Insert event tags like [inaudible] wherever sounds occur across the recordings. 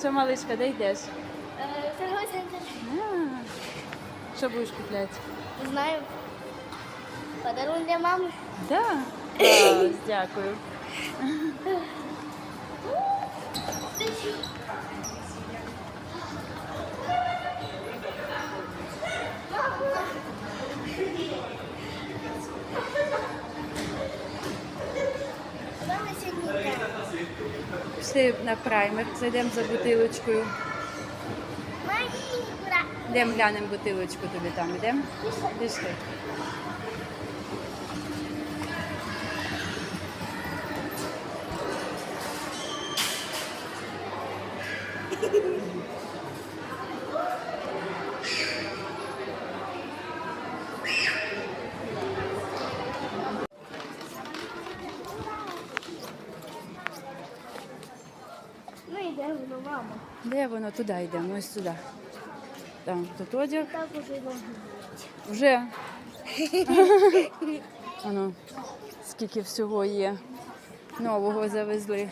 Що, малишка, де йдеш? Е, Торговий центр. Що будеш купляти? Не знаю. Подарунок для мами. Клас, [laughs] дякую. Мама сьогодні. Пішли на праймер, зайдемо за бутилочкою. Йдемо глянемо бутилочку тобі там, йдемо? Пішли. Де воно? Туди йдемо, ось сюди. Там, тут одяг. Так уже йдемо. Вже. [laughs] Воно, скільки всього є. Нового завезли.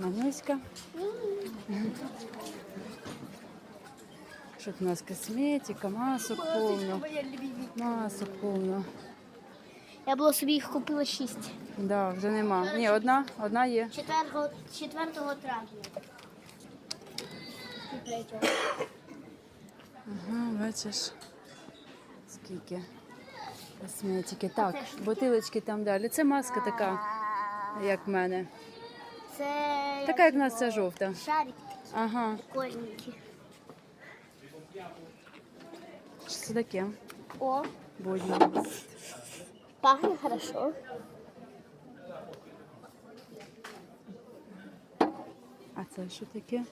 Мануська. Що у нас косметика, масок повно. Масок повно. Я було собі їх купила шість. Да, вже нема. Ні, одна, одна є. 4, 4 травня. І третього. Ага, бачиш. Скільки косметики. Так, бутилочки там далі. Це маска така, як в мене. Це Така, як в нас ця жовта. шарик Ага. прикольненький. Що це таке? О, Будьмо. Пахне хорошо. А це що таке?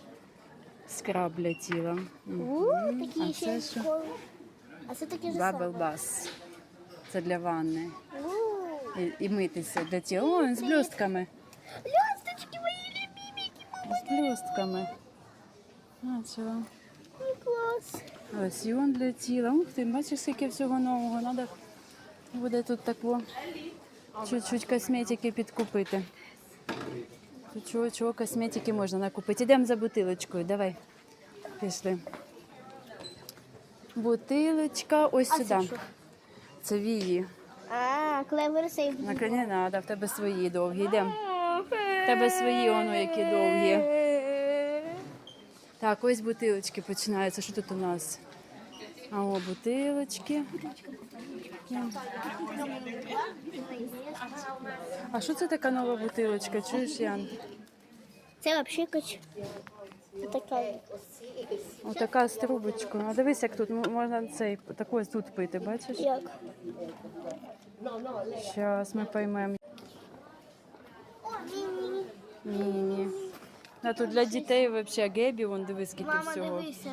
Скраб для тіла. У, Мгм. такі А ще це що? А це такі ж самі. Це для ванни. І, і митися для тіла. О, з блістками. Ласточки мої любимі, З блістками. А, чого? клас. Лосьйон для тіла. Ух ти, бачиш, скільки всього нового. Надо буде тут тако чуть-чуть косметики підкупити. Тут чого, чого косметики можна накупити. Ідемо за бутилочкою, давай. Пішли. Бутилочка ось А сюди. це? Це вії. А, клевер сейф. На не треба, в тебе свої довгі. Йдемо. В тебе свої, воно які довгі. Так, ось бутилочки починаються. Що тут у нас? А о, бутилочки. А що це така нова бутилочка? Чуєш, Ян? Це взагалі кач. Така. Отака з трубочкою. А дивись, як тут можна цей таку тут пити, бачиш? Як? Зараз ми поймемо. Ні-ні. А тут для дітей взагалі гебі, вон дивись, скільки Мама, всього. дивися.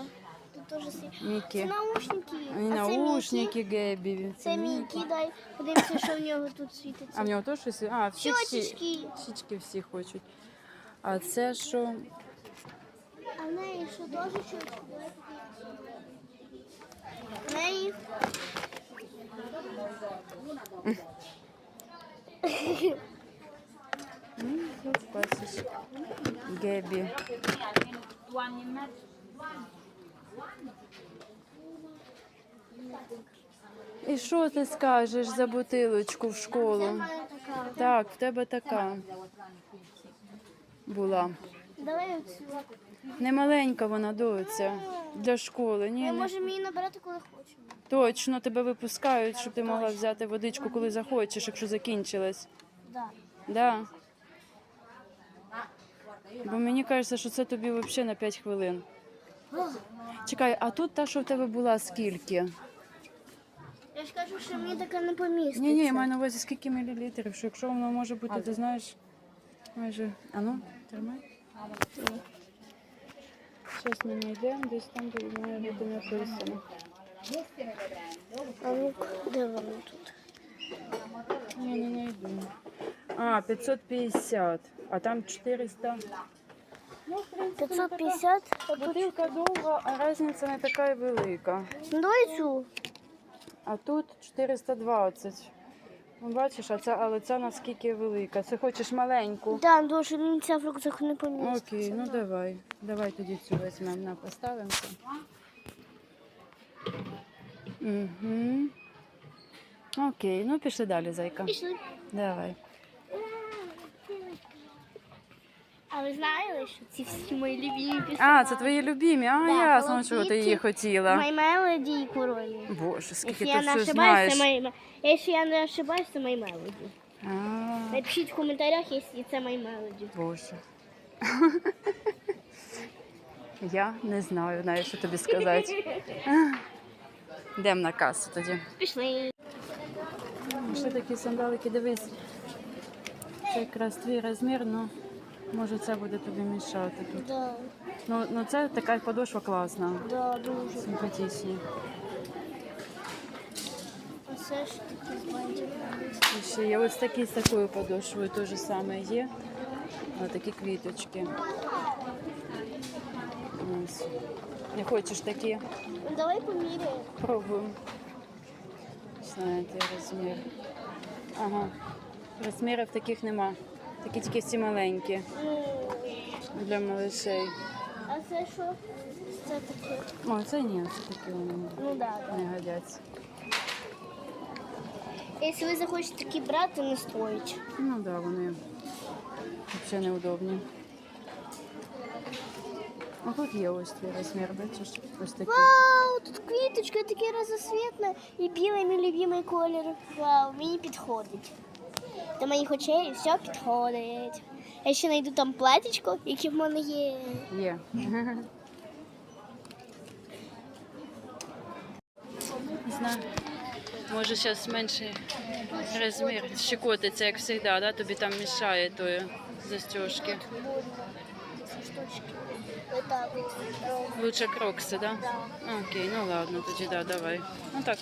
Теж свій. Це Мікі. наушники. І А це наушники Мікі. гебі. Це Мікі, дай. Подивимося, що в нього тут А світиться. в нього теж щось? А, всі всі. Щочечки. Щічки всі хочуть. А це що? А в неї що теж щось? В неї. Ну. Гебі. І що ти скажеш за бутилочку в школу? Так, в тебе така була. Давай оцю. Не маленька вона доця для школи. Ні, Ми не можемо її набирати, коли хочемо. точно тебе випускають, щоб ти могла взяти водичку, коли захочеш, якщо закінчилась. Да. Да. Бо мені кажеться, що це тобі взагалі на 5 хвилин. Чекай, а тут та, що в тебе була, скільки? Я ж кажу, що мені така не поміститься. Ні, ні, я маю на увазі скільки мілілітрів, що якщо воно може бути, ти знаєш, майже. А ну, тримай. Щось ми знайдемо, десь там де має бути написано. А ну де воно тут? Я не знайду. А, 550, а там 400. Ну, в принципі, 550? А тут... Бутилка довга, а різниця не така й велика. Ну дай цю. А тут 420. Ну, Бачиш, а ця, але ця наскільки велика. Це хочеш маленьку. Да, дуже ну, ця в рюкзак не поміститься. Окей, ну давай. Давай тоді цю візьмемо, на поставимося. Угу. Окей, ну пішли далі, зайка. Пішли. Давай. А ви знали, що ці всі мої любимі пісні? А, це твої любимі. А, Да, ясно, чого ти її хотіла. My Melody і Королі. Боже, скільки Якщо ти я не все знаєш. My... Якщо я не ошибаюсь, це My Melody. А, Напишіть в коментарях, якщо це My Melody. Боже. [laughs] Я не знаю, навіть що тобі сказати. [laughs] Йдемо на касу тоді. Пішли. Ще такі сандалики, дивись. Це якраз твій розмір, ну може це буде тобі мішати тут. Да, Ну, ну це така подошва класна, да, дуже. симпатичні. А це ж такі з бантиками. І ще є ось такі з такою подошвою теж саме є. Ось такі квіточки. Ось. Не хочеш такі? Ну, давай поміряємо. Пробуємо. Знаєте, розмір. Ага. Розмірів таких нема. Такі тільки всі маленькі для малышей. а це що? Це таке. О, це ні, це такі вони Ну да, да. не годяться. Якщо ви захочете такі брати, не стоїть. Ну так, да, вони взагалі неудобні. А тут є ось твій розмір, бачиш? Ось такий. Вау, тут квіточка таке розосвітна і білий мій любимий колір. Вау, мені підходить. До моїх очей все підходить. Я ще знайду там платічко, яке в мене є. Є. Не знаю. Може зараз менший розмір. Щекотиться, як завжди, да? тобі там мішає тої застежки. Лучше крокси, да? Да. Окей, ну ладно, тоді да, давай. Ну так,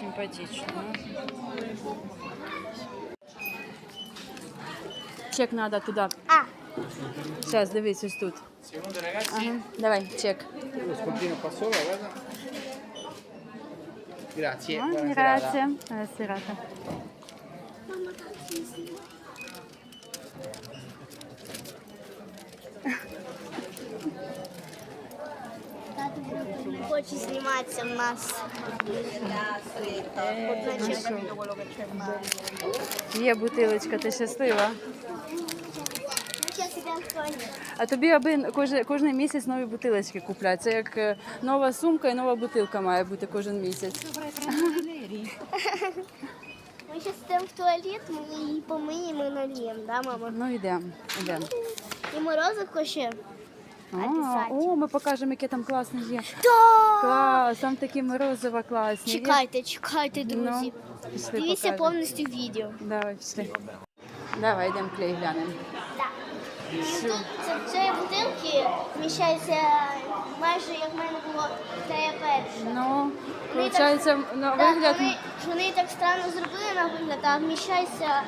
симпатично. Ну. Чек надо туди. А, Зараз, дивись, ось тут. Secondo ragazzi, Ага, давай, чек. Grazie. А, buona serata. Грація. Сирата. тато не хоче зніматися в нас. Є бутилочка, ти щаслива. Туалет. А тобі аби кожен, кожен місяць нові бутилочки купляти. Це як е, нова сумка і нова бутилка має бути кожен місяць. [laughs] Ми зараз йдемо в туалет, ми її помиємо і нальємо, да, мама? Ну йдемо, йдемо. І морозивко ще. А, Обязательно. О, ми покажемо, яке там класне є. Да! Клас, там такі морозива класні. Чекайте, чекайте, друзі. Ну, пішли Дивіться покажемо. повністю відео. Давай, пішли. Давай, йдемо клей глянемо. Так. Тут цій бутилки вміщається майже як в мене було та я перша. Ну, виходить, на Так, вигляд. вони, вони так странно зробили на вигляд, а вміщається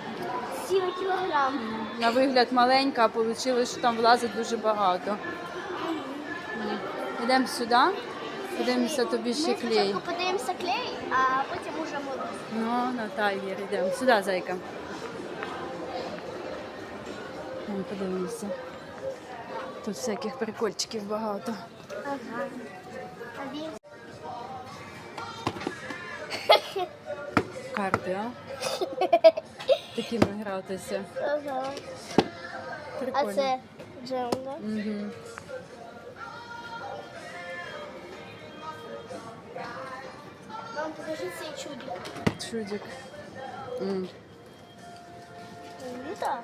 цілий кілограм. На вигляд маленька, а вийшло, що там влазить дуже багато. Йдемо сюди, подивимося тобі Ми ще клей. спочатку подивимося клей, а потім уже мороз. Ну, на тайвір йдемо. Сюди, зайка. Там подивимося. Тут всяких прикольчиків багато. Ага. А він [laughs] Карти, а? [laughs] Такими гратися. ага. Прикольно. А це. Угу. Вам покажи цей чудик. Чудик. М. Ну так.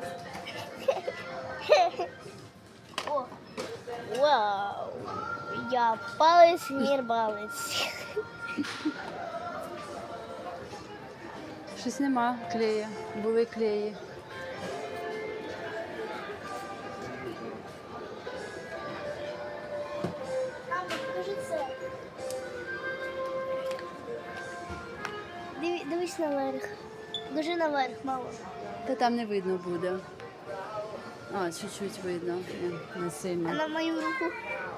[laughs] О. Вау. Я палець, мір палець. Щось нема клея. Були клеї. Дивись наверх. Дуже наверх, мама. Та там не видно буде. А, чуть-чуть видно. Не А сильно. на мою руку.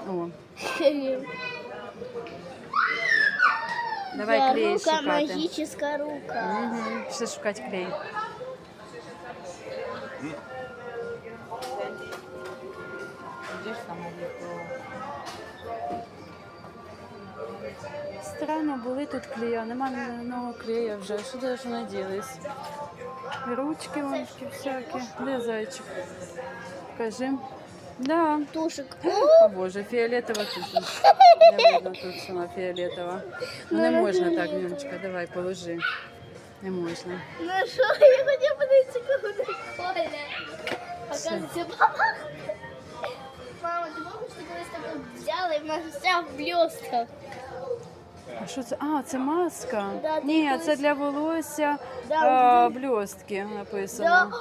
О, Давай Да, клей рука, шукати. магическая рука. Угу. Пішли шукати клей. тут клея, нема ні одного клея вже. Що де ж вони ділись? І Ручки воньки всякі. Де зайчик? Покажи. Да. Тушек. О боже, фіолетова тут. [laughs] Не видно тут, що вона фіолетова. Ну не можна так, Нюнечка, давай, положи. Не можна. Ну що, я хотів подивитися, кого не Коля. Оказується, мама. Мама, ти помниш, ти колись таку взяла і в нас вся в блістках. А що це? А, це маска. Да, Ні, це для волосся а, ти- блістки написано.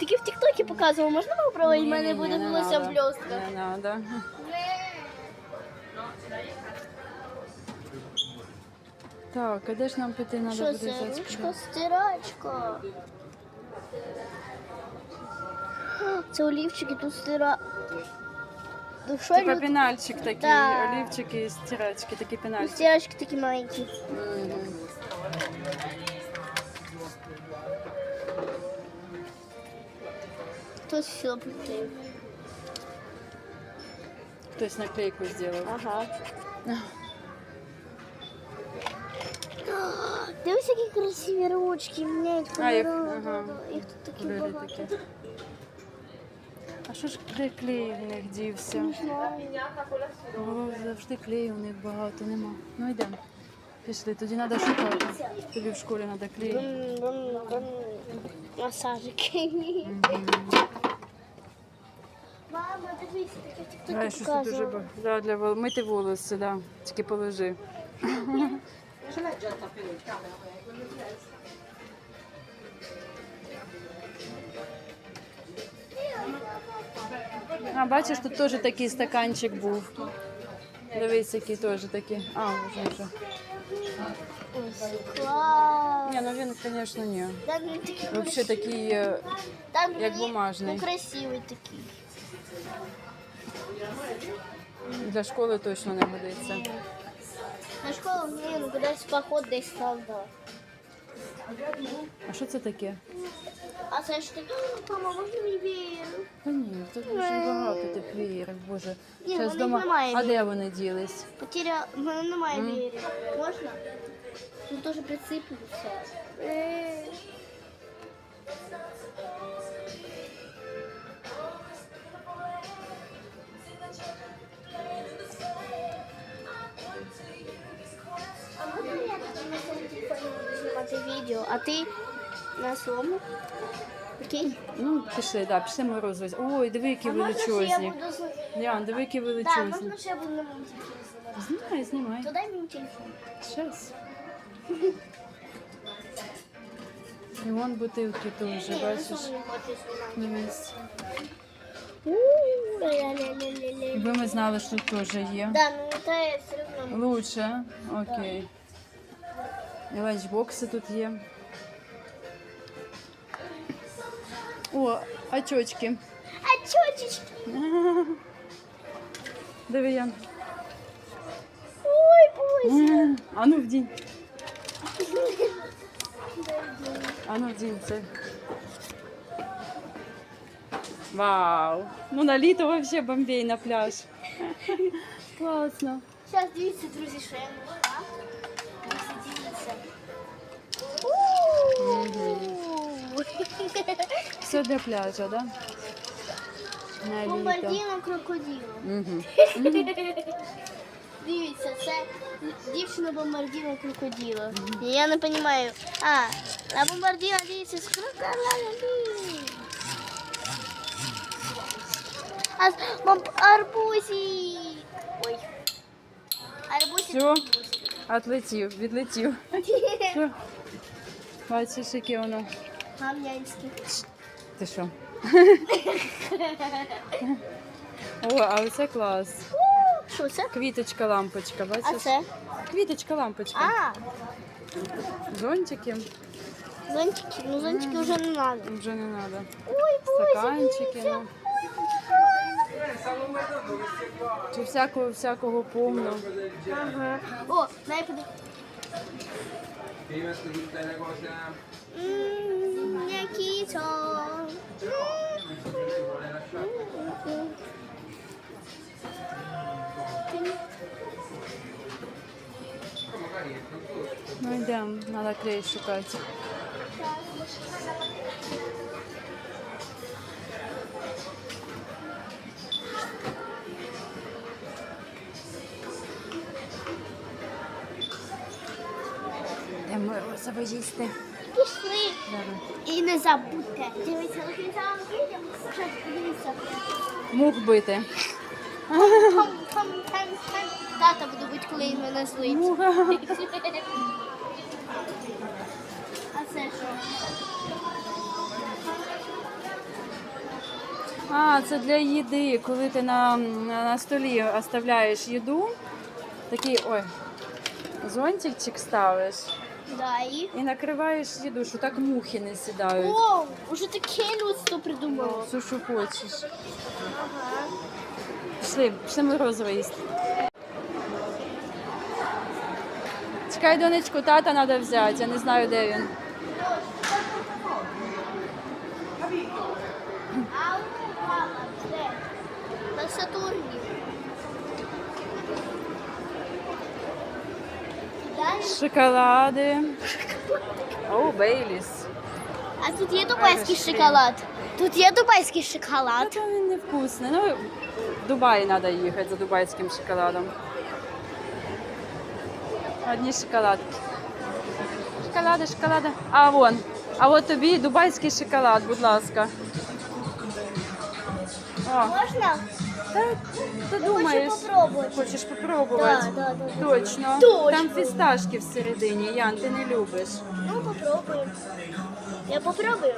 Такі в Тіктокі показував, можна попробувати? У мене буде волосся в надо. блістках. Не треба. Так, а де ж нам піти треба Що буде це? взяти? Ручка, стирачка. Це олівчики, тут стира. Ну що Типа люди? пенальчик такий, Да. олівчики і стирачки, такі пенальчики. Стирачки такі маленькі. Мгм. Тут все приклеїв. Хтось наклейку зробив. Ага. Дивись, які красиві ручки, міняють А, їх- кольори. ага. Їх тут такі Кольори багато. такі. Що ж де клей в них дівся? Не. О, завжди клею у них багато нема. Ну йдемо. Пішли, тоді треба шукати. Тобі в школі треба клей. Масажики. Мама, дивись, таке тут дуже показувала. ба- да, для вол- мити волосся, да. Тільки положи. А, бачиш, тут теж такий стаканчик був. Дивись, який теж такий. А, вже вже. Клас. Ні, ну він, звісно, ні. Да, він такий Взагалі красивий. такий, е, Там як він- бумажний. Ну, красивий такий. для школи точно не годиться. На школу ні, ну кудись поход десь треба. А що це таке? А це ж ти, мама, можна мені веєр? Та ні, тут дуже багато тих веєрів, боже. Ні, Щас в них дома. немає А де вони ділись? Потеря, в мене немає веєрів. Можна? Тут теж присиплються. А можна я на своєму телефоні буду знімати відео, а ти на своєму? Окей? Ну, пішли, да, пішли морозиво. Ой, диви, які величезні. буду Ян, диви, які Так, величезні. можна ще я буду на знімати? Знімай, знімай. То дай мені телефон. Щас. І вон бутилки теж, Ні, я бачиш? сам знімати. Дивись. Ля-ля-ля-ля-ля. Якби ми знали, що тут теж є. Да, ну это все равно. Лучше, окей. І ланчбокси тут є. О, очочки. А чочечки? [laughs] Диви, Ян. Ой, боже. А ну вдінь. [laughs] А ну вдінь це. Вау! Ну на літо вообще бомбей на пляж. [laughs] Класно. Сейчас дивіться, друзі, що я знайшла. Дивіться, дивіться. Все для пляжа, да? На літо. Бомбардіно крокодило. Угу. Дивіться, це дівчина бомбардіно крокодило. Я не розумію. А, а бомбардіно дивіться з крокодилом. А бомб... арбузі. Ой. Арбузі. Все, отлетів, відлетів. [laughs] Бачиш, яке воно. Гамнянське. Ти що? О, а оце клас. Що це? Квіточка, лампочка, бачиш? А це? Квіточка, лампочка. А, Зонтики зонтики. Ну, зонтики вже не треба. вже не треба. Ой, Стаканчики. Ну. Чи всякого, всякого повно. Ага. О, дай подивись. Viimeistä tutte le cose. Mmm, Nikito. vuole lasciare. Magari è tutto. Ну йдемо, треба клей шукати. Де морозиво їсти? Пішли. І не забудьте. Дивіться. Зараз подивіться. Мух бити. Тата буде бути, коли він мене злить. Муха. А це що? А, це для їди. Коли ти на, на, на столі оставляєш їду, такий ой, зонтикчик ставиш Да, і... і накриваєш їду, що так мухи не сідають. О, уже таке людство придумало. Все, що хочеш. Ага. Пішли, пішли морозиво їсти. Чекай, донечку, тата треба взяти, я не знаю, де він. На Сатурні. Далі. Шоколади. О, Бейліс. А тут є дубайський шоколад. Тут є дубайський шоколад. то він невкусний. Ну, в Дубай треба їхати за дубайським шоколадом. Одні шоколадки. Шоколади, шоколади. А вон. А от тобі дубайський шоколад, будь ласка. О, Можна? Ти думаєш. попробувати. Хочеш попробувати? Да, да, да, да. Точно. Точно. Там фісташки всередині, Ян, ти не любиш. Ну, попробуємо. Я попробую.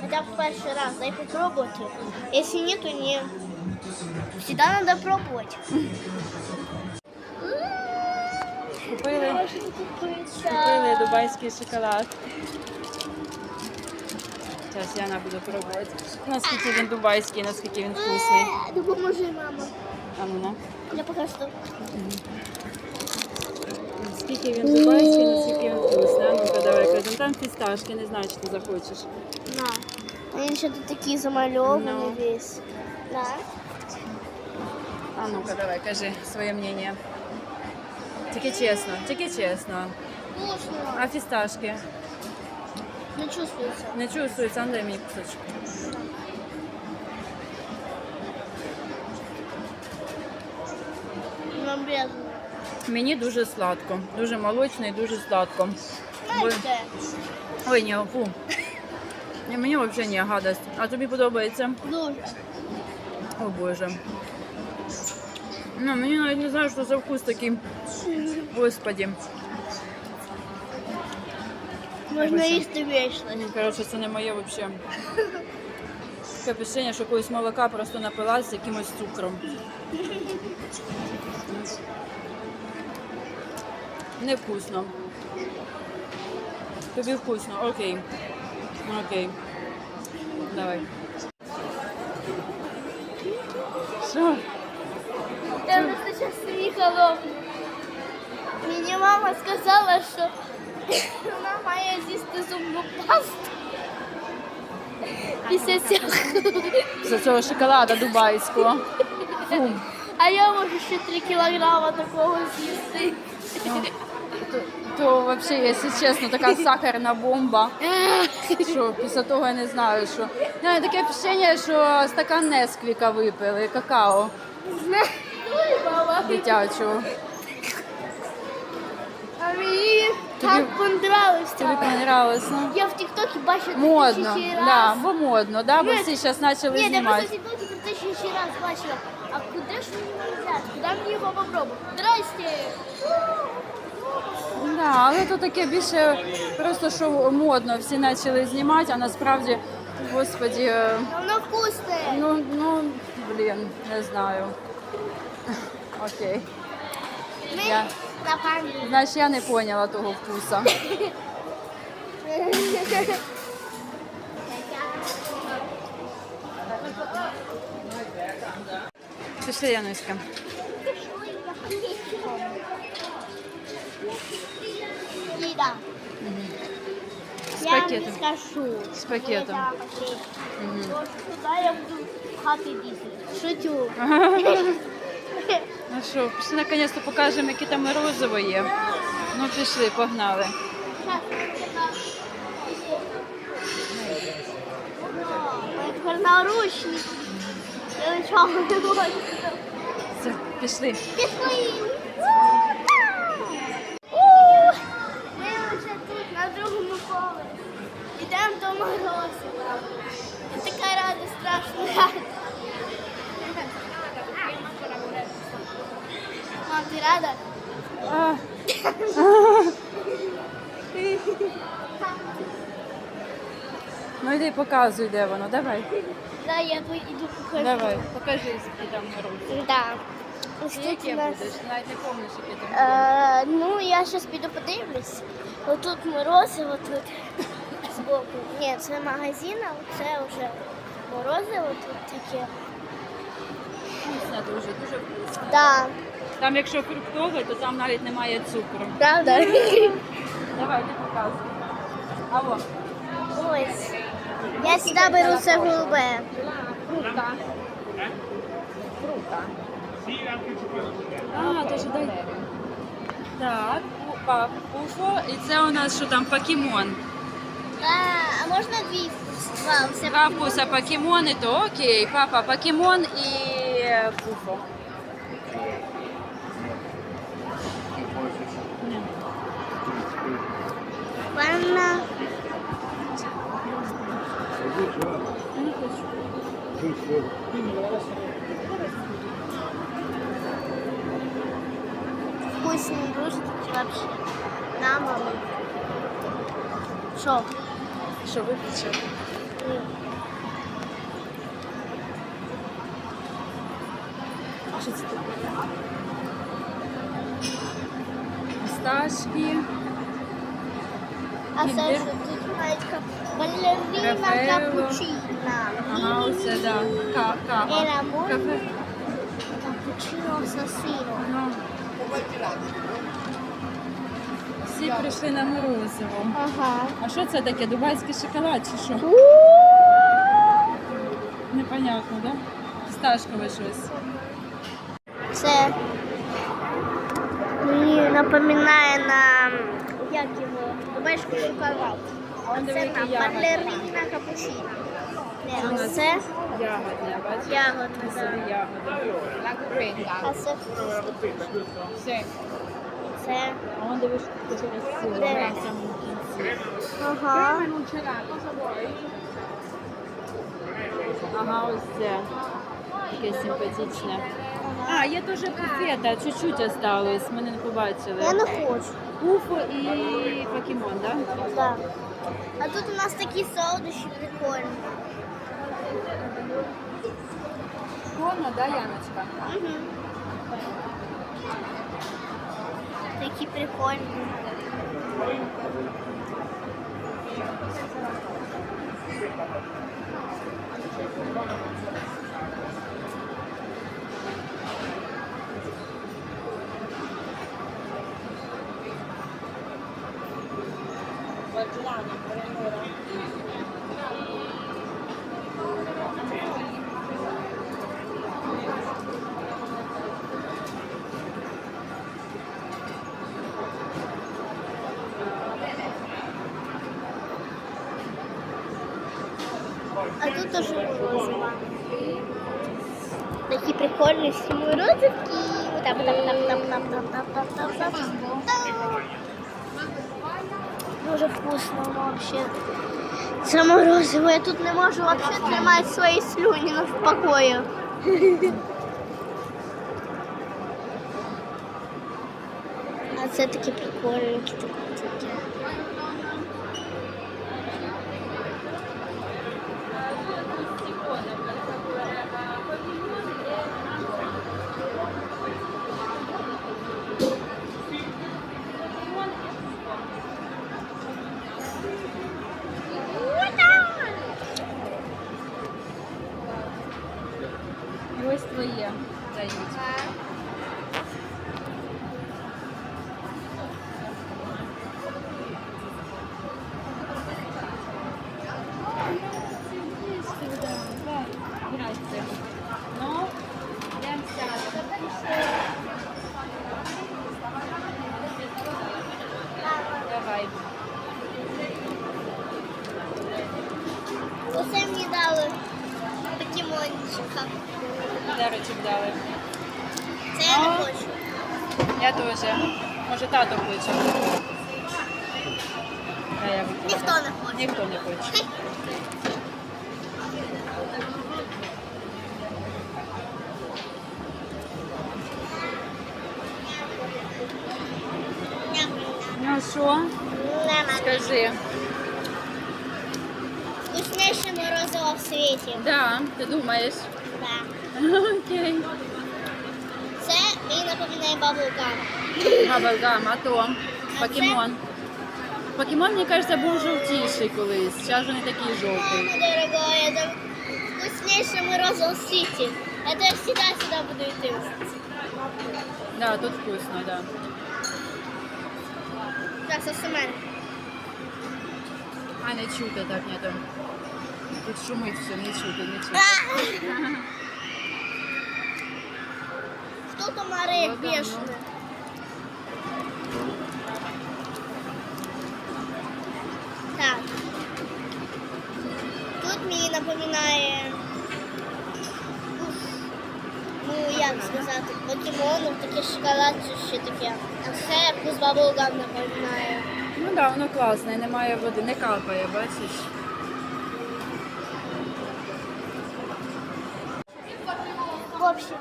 Хотя бы перший раз, дай попробовать. Если нет, то не. Всегда надо пробовать. Купили, купили дубайський шоколад. Зараз Яна буде пробувати. Наскільки він дубайський, наскільки він вкусний. Э, Допоможи, мама. А ну на. Я пока что. Наскільки він дубайський, наскільки він вкусний. А ну-ка, давай кажемо. Там фісташки, не знаю, чи ти захочеш. На. Они еще тут такие замалеванные Ну. весь. Да. А ну-ка, давай, кажи своє мнення. Тільки чесно, тільки чесно. Вкусно. А фісташки? Не чувствуется. Не чувствується, а дай мені кусочок. Нам безумно. Мені дуже сладко, дуже молочно і дуже сладко. Бо- Знаете, Ой, ні, фу. Ні, мені взагалі не гадость. А тобі подобається? дуже. О Боже. Ну, мені навіть не знаю, що за вкус такий. [laughs] Господі. Можна їсти вечно. Ну, коротше, це не моє взагалі. Таке впечатлення, що якогось молока просто напилась з якимось цукром. Невкусно. Тобі вкусно, окей. Окей. Давай. Що? Я просто сейчас смехала. Мне мама сказала, что вона має з'їсти зубну пасту. Після цього. З цього шоколада дубайського. Фу. А я можу ще 3 кілограма такого з'їсти. То, то взагалі, якщо чесно, така сахарна бомба. Що після того я не знаю, що. Ну, таке впечатлення, що стакан Несквіка випили, какао дитячого. А мені Тобі- так понравилось. Тобі понравилось, ну? Я в Тіктокі бачила Модно, тисячі да, раз. бо модно, да, бо Ні, всі зараз почали Ні, я просто в знімати. Тисячі раз бачила. А куди ж мені його взяти? Куди мені його попробувати? Здрасте! Да, але то таке більше просто що модно, всі почали знімати, а насправді, господі, е, Воно вкусне. ну, ну, блін, не знаю. Окей. Я... Знаєш, я не поняла того вкуса. Пішли, Януська. Діда. С я пакетом. Я не скажу. С пакетом. Угу. Я буду хати діти? Шутю. [laughs] Ну що, пішли наконець-то покажемо, які там морозиво є. Ну пішли, погнали. Тепер наручник. Я пішли. Пішли. Ми вже тут на другому поверсі. Йдемо до морозива. Я така рада, страшно рада. Ти рада? А. [laughs] Ну йди показуй, де воно. Давай. Да, я йду покажу. Давай, покажи, скільки там морозиво. Да. Ось тут Яке нас... будеш? Навіть не пам'ятаєш, яке там. Е, ну, я зараз піду подивлюсь. Отут морозиво, тут збоку. Ні, це магазин, а це вже морозиво тут таке. Вкусно дуже, дуже вкусно. Да. Там, якщо фруктове, то там навіть немає цукру. Правда? [laughs] Давай, ти показуй. Алло. Ось. Я сюди беру це голубе. Фрукта. Фрукта. А, дуже дай. Так, пупа, пуфо. І це у нас що там, покемон. А можна дві? Вау, все Два вкуса покемони, то окей. Папа, покемон і е, пуфо. Вона... Вкусные ружки вообще. На, мама. Шо? Шо, выпечем? Что это такое? Писташки. А це що тут маленька балерина капучина. Ага, оце, да. Ка- Кава. Era muy- Кафе. Капучино асасино. Ну. Всі прийшли на морозиво. Ага. А що це таке? Дубайський шоколад чи що? Непонятно, да? Фісташкове щось. Це мені напоминає на як його дубайський шоколад. Он Це там балерина капучино. Нас це бачиш? ягодна. А це Все. це. А он дивиш, що через силу Де? на самому кінці. Ага. Ага, ось це. Таке симпатичне. А, є теж буфета, чуть-чуть осталось, ми не побачили. Я не хочу. Уфо і покемон, так? Да? Да. А тут у нас такі солодощі прикольні. Прикольно, да, Яночка? Угу. Такі прикольні. А тут тоже морозиво. Такі прикольні морозивки. Там, там, там, там, там, там, там, там, там, там. Дуже вкусно вообще. Це морозиво. Я тут не можу вообще тримати свої слюні на спокою. А це такі прикольненькі такі. вайб. Усе мені дали покемончика. Дарочок дали. Це я не хочу. Я теж. Може тато хоче. Ніхто не хоче. Ніхто не хоче. Ну а що? Скажи. Вкусніше морозиво в світі. Да, ти думаєш? Да. Окей. Це мені напоминає баблгам. Бабелгам, а то покемон. Покемон, мені кажеться, був жовтіший колись. Зараз він не такий жовтий. Мама дорогая, это вкуснейшее морозиво в світі. Это я всегда сюда буду йти. Да, тут вкусно, да. Так, СМР. А не чути так, ні, там. Тут шумить все, не чути, не чути. Хто комари Вода, ну. Так. Тут мені напоминає. Ну, як сказати, покемонів, таке шоколад чи ще таке. А це вкус баблгам напоминає. Ну да, воно класне, немає води, не капає, бачиш. В общем,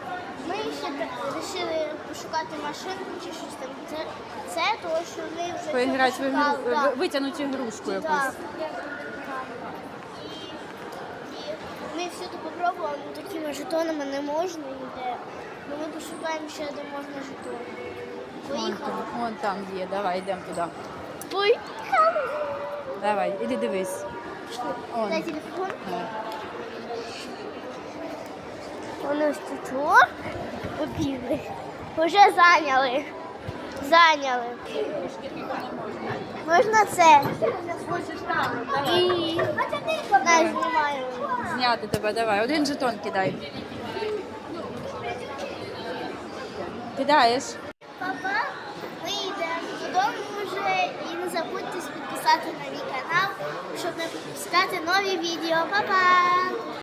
ми ще вирішили пошукати машинку чи щось там. Це, це тому що ми вже Поіграти в ігру, пошукали, да. витягнути ігрушку якусь. Так. І ми всюди попробували, але такими жетонами не можна ніде. Ну ми пошукаємо ще, де можна жетони. Вон Поїхали. там, вон там є, давай йдемо туди. Поїхали. Давай, іди дивись. Он. Дай телефон. Давай. Вони ось тут о, побігли. Вже зайняли. Зайняли. Можна це. І Дай, знімаю. Зняти тебе, давай. Один жетон кидай. Кидаєш? Папа, ми йдемо додому вже і не забудьте підписати на мій канал, щоб не пропускати нові відео. Па-па!